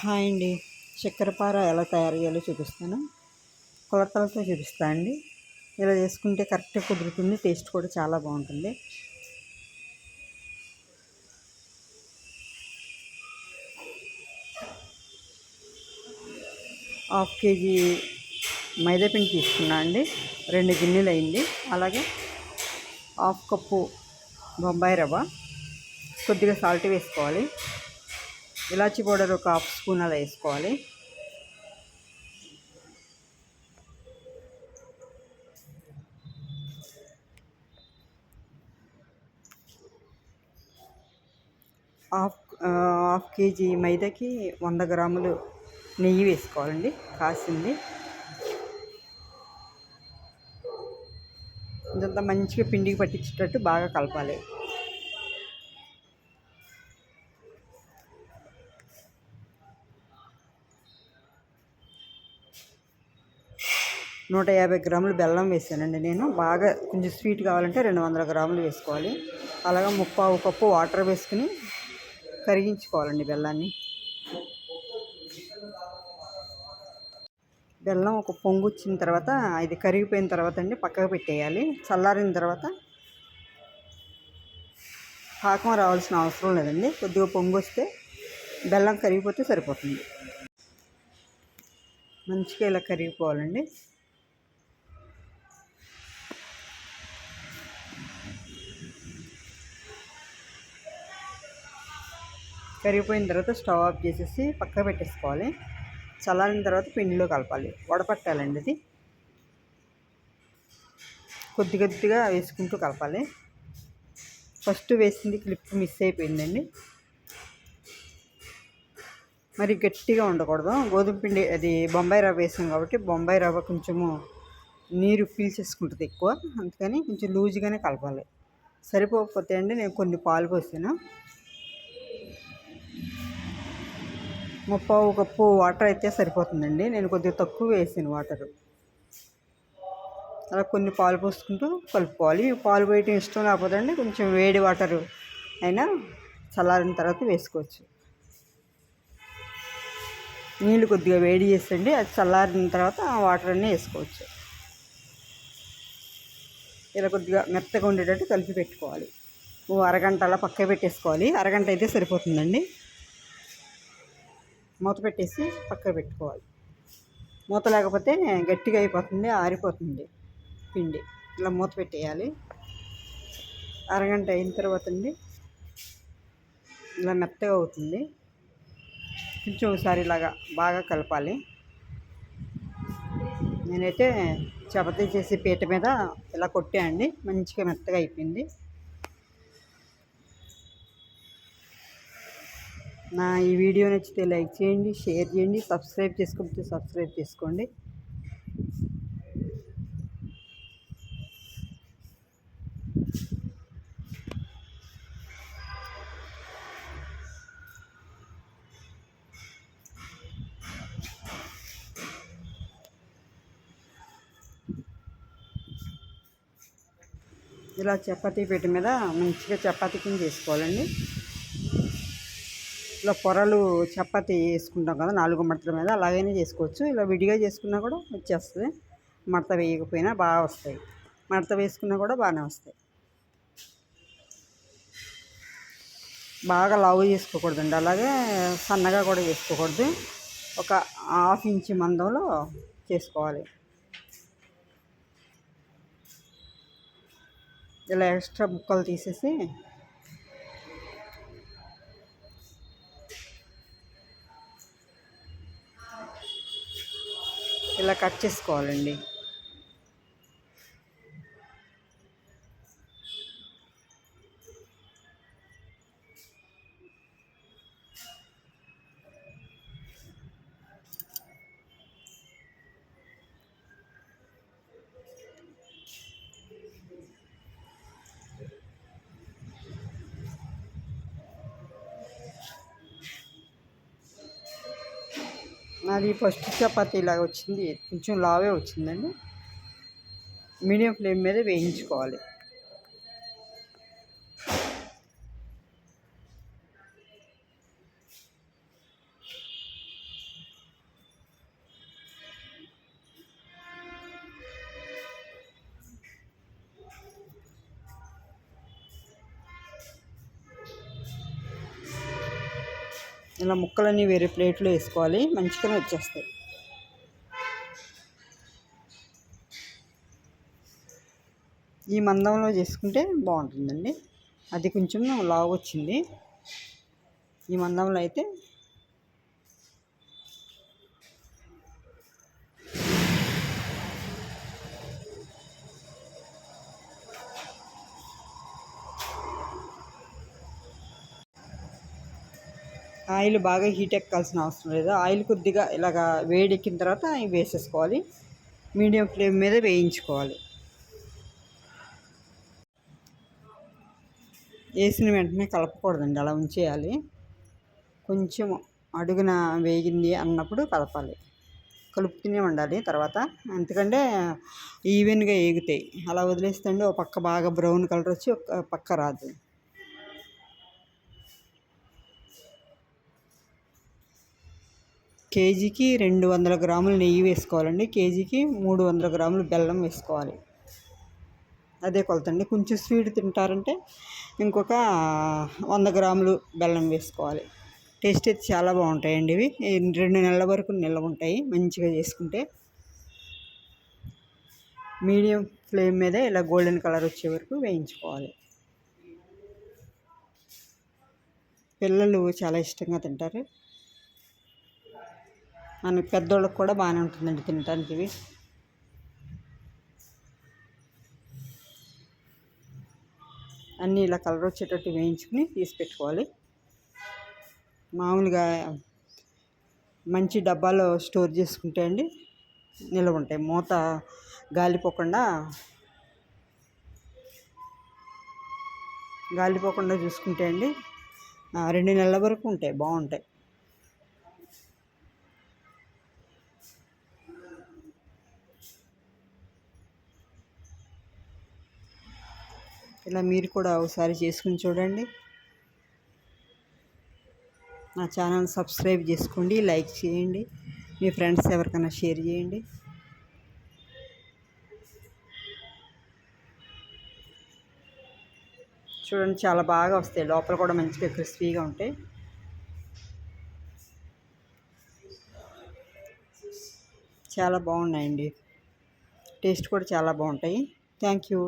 Hi అండి. చక్కెరపార ఎలా తయారు చేయాలో చూపిస్తాను. కొలతలతో చూపిస్తా అండి. ఇలా చేసుకుంటే కరెక్ట్గా కుదురుతుంది. టేస్ట్ కూడా చాలా బాగుంటుంది. హాఫ్ కేజీ మైదాపిండి తీసుకున్నా అండి. రెండు గిన్నెలు అయింది. అలాగే హాఫ్ కప్పు బొంబాయి రవ్వ. కొద్దిగా సాల్ట్ వేసుకోవాలి. ఇలాచీ పౌడర్ ఒక హాఫ్ స్పూన్ అలా వేసుకోవాలి. హాఫ్ హాఫ్ కేజీ మైదాకి వంద గ్రాములు నెయ్యి వేసుకోవాలండి కాసింది. ఇదంతా మంచిగా పిండికి పట్టించేటట్టు బాగా కలపాలి. నూట యాభై గ్రాములు బెల్లం వేసానండి నేను. బాగా కొంచెం స్వీట్ కావాలంటే రెండు వందల గ్రాములు వేసుకోవాలి. అలాగే ముప్పావు కప్పు వాటర్ వేసుకుని కరిగించుకోవాలండి బెల్లాన్ని. బెల్లం ఒక పొంగు వచ్చిన తర్వాత ఇది కరిగిపోయిన తర్వాత అండి పక్కకు పెట్టేయాలి. చల్లారిన తర్వాత పాకం రావాల్సిన అవసరం లేదండి. కొద్దిగా పొంగు వస్తే బెల్లం కరిగిపోతే సరిపోతుంది. మంచిగా ఇలా కరిగిపోవాలండి. కరిగిపోయిన తర్వాత స్టవ్ ఆఫ్ చేసేసి పక్కన పెట్టేసుకోవాలి. చల్లారిన తర్వాత పిండిలో కలపాలి. వడపట్టాలండి ఇది. కొద్ది కొద్దిగా వేసుకుంటూ కలపాలి. ఫస్ట్ వేసింది క్లిప్ మిస్ అయిపోయిందండి. మరి గట్టిగా ఉండకూడదు. గోధుమ పిండి అది బొంబాయి రవ్వ వేసాం కాబట్టి బొంబాయి రవ్వ కొంచెము నీరు పీల్చేసుకుంటుంది ఎక్కువ. అందుకని కొంచెం లూజ్గానే కలపాలి. సరిపోకపోతే అండి నేను కొన్ని పాలు పోసాను. ముప్పావు కప్పు వాటర్ అయితే సరిపోతుందండి. నేను కొద్దిగా తక్కువ వేసాను వాటర్. అలా కొన్ని పాలు పోసుకుంటూ కలుపుకోవాలి. పాలు పోయటం ఇష్టం లేకపోతే అండి కొంచెం వేడి వాటర్ అయినా చల్లారిన తర్వాత వేసుకోవచ్చు. నీళ్ళు కొద్దిగా వేడి చేసండి అది చల్లారిన తర్వాత ఆ వాటర్ అన్నీ వేసుకోవచ్చు. ఇలా కొద్దిగా మెత్తగా ఉండేటట్టు కలిపి పెట్టుకోవాలి. ఓ అరగంట అలా పక్క పెట్టేసుకోవాలి. అరగంట అయితే సరిపోతుందండి. మూత పెట్టేసి పక్క పెట్టుకోవాలి. మూత లేకపోతే గట్టిగా అయిపోతుంది ఆరిపోతుంది పిండి. ఇలా మూత పెట్టేయాలి. అరగంట అయిన తర్వాత అండి ఇలా మెత్తగా అవుతుంది. కొంచెం ఒకసారి ఇలాగా బాగా కలపాలి. నేనైతే చపాతీ చేసి పీట మీద ఇలా కొట్టాయండి మంచిగా మెత్తగా అయిపోయింది. నా ఈ వీడియో నచ్చితే లైక్ చేయండి షేర్ చేయండి సబ్స్క్రైబ్ చేసుకోకపోతే సబ్స్క్రైబ్ చేసుకోండి. ఇలా చపాతీ పెట్టి మీద మంచిగా చపాతీ కింద చేసుకోవాలండి. ఇలా పొరలు చపాతి వేసుకుంటాం కదా నాలుగు మడతల మీద అలాగైనా చేసుకోవచ్చు. ఇలా విడిగా చేసుకున్నా కూడా వచ్చేస్తుంది. మడత వేయకపోయినా బాగా వస్తాయి. మడత వేసుకున్నా కూడా బాగానే వస్తాయి. బాగా లావు చేసుకోకూడదండి. అలాగే సన్నగా కూడా చేసుకోకూడదు. ఒక హాఫ్ ఇంచ్ మందంలో చేసుకోవాలి. ఇలా ఎక్స్ట్రా ముక్కలు తీసేసి ఇలా కట్ చేసుకోవాలండి. నాది ఫస్ట్ చపాతీ ఇలాగ వచ్చింది కొంచెం లావే వచ్చిందండి. మీడియం ఫ్లేమ్ మీద వేయించుకోవాలి. ఇలా ముక్కలన్నీ వేరే ప్లేట్లో వేసుకోవాలి మంచిగానే వచ్చేస్తాయి. ఈ మందంలో చేసుకుంటే బాగుంటుందండి. అది కొంచెం లావు వచ్చింది. ఈ మందంలో అయితే ఆయిల్ బాగా హీట్ ఎక్కాల్సిన అవసరం లేదు. ఆయిల్ కొద్దిగా ఇలాగా వేడెక్కిన తర్వాత వేసేసుకోవాలి. మీడియం ఫ్లేమ్ మీద వేయించుకోవాలి. వేసిన వెంటనే కలపకూడదండి అలా ఉంచేయాలి. కొంచెం అడుగున వేగింది అన్నప్పుడు కలపాలి. కలుపుతూనే ఉండాలి. తర్వాత ఎందుకంటే ఈవెన్గా ఏగుతాయి. అలా వదిలేస్తే ఒక పక్క బాగా బ్రౌన్ కలర్ వచ్చి ఒక పక్క రాదు. కేజీకి రెండు వందల గ్రాములు నెయ్యి వేసుకోవాలండి. కేజీకి మూడు వందల గ్రాములు బెల్లం వేసుకోవాలి. అదే కొలతండి. కొంచెం స్వీట్ తింటారంటే ఇంకొక వంద గ్రాములు బెల్లం వేసుకోవాలి. టేస్ట్ అయితే చాలా బాగుంటాయండి ఇవి. రెండు నెలల వరకు నిల్వ ఉంటాయి. మంచిగా చేసుకుంటే మీడియం ఫ్లేమ్ మీద ఇలా గోల్డెన్ కలర్ వచ్చే వరకు వేయించుకోవాలి. పిల్లలు చాలా ఇష్టంగా తింటారు. మన పెద్దోళ్ళకి కూడా బాగానే ఉంటుందండి తినడానికి ఇవి. అన్నీ ఇలా కలర్ వచ్చేటట్టు వేయించుకుని తీసి పెట్టుకోవాలి. మామూలుగా మంచి డబ్బాలో స్టోర్ చేసుకుంటే అండి నిల్వ ఉంటాయి. మూత గాలిపోకుండా గాలిపోకుండా చూసుకుంటే అండి రెండు నెలల వరకు ఉంటాయి బాగుంటాయి. ఇలా మీరు కూడా ఒకసారి చేసుకుని చూడండి. నా ఛానల్ సబ్స్క్రైబ్ చేసుకోండి లైక్ చేయండి మీ ఫ్రెండ్స్ ఎవరికైనా షేర్ చేయండి. చూడండి చాలా బాగా వస్తాయి. లోపల కూడా మంచిగా క్రిస్పీగా ఉంటాయి. చాలా బాగున్నాయండి. టేస్ట్ కూడా చాలా బాగుంటాయి. Thank you.